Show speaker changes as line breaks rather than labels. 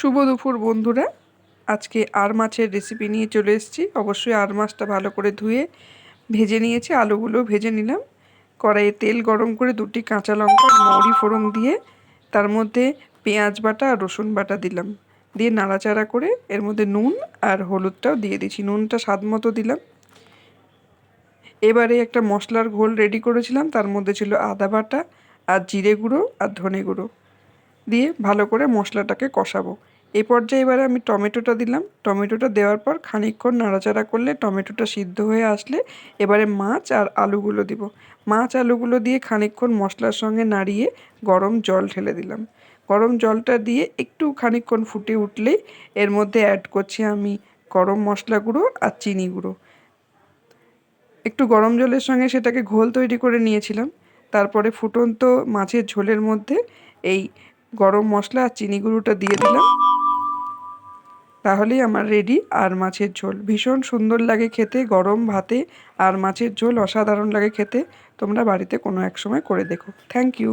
শুভ দুপুর, বন্ধুরা। আজকে আর মাছের রেসিপি নিয়ে চলে এসেছি। অবশ্যই আর মাছটা ভালো করে ধুয়ে ভেজে নিয়েছি, আলুগুলো ভেজে নিলাম। কড়াইয়ে তেল গরম করে দুটি কাঁচা লঙ্কা, মৌরি ফোড়ন দিয়ে তার মধ্যে পেঁয়াজ বাটা আর রসুন বাটা দিলাম। দিয়ে নাড়াচাড়া করে এর মধ্যে নুন আর হলুদটাও দিয়ে দিচ্ছি নুনটা স্বাদ মতো দিলাম। এবারে একটা মশলার ঘোল রেডি করেছিলাম। তার মধ্যে ছিল আদা বাটা আর জিরে গুঁড়ো আর ধনে গুঁড়ো। দিয়ে ভালো করে মশলাটাকে কষাবো। এই পর্যায়ে এবারে আমি টমেটোটা দিলাম। টমেটোটা দেওয়ার পর খানিকক্ষণ নাড়াচাড়া করলে টমেটোটা সিদ্ধ হয়ে আসলে এবারে মাছ আর আলুগুলো দিব। মাছ, আলুগুলো দিয়ে খানিকক্ষণ মশলার সঙ্গে নাড়িয়ে গরম জল ঢেলে দিলাম। গরম জলটা দিয়ে একটু খানিকক্ষণ ফুটে উঠলেই এর মধ্যে অ্যাড করছি আমি গরম মশলা গুঁড়ো আর চিনি গুঁড়ো। একটু গরম জলের সঙ্গে সেটাকে ঘোল তৈরি করে নিয়েছিলাম। তারপরে ফুটন্ত মাছের ঝোলের মধ্যে এই গরম মশলা আর চিনি গুঁড়োটা দিয়ে দিলাম। তাহলেই আমার রেডি আর মাছের ঝোল। ভীষণ সুন্দর লাগে খেতে, গরম ভাতে আর মাছের ঝোল অসাধারণ লাগে খেতে। তোমরা বাড়িতে কোনো এক সময় করে দেখো। Thank you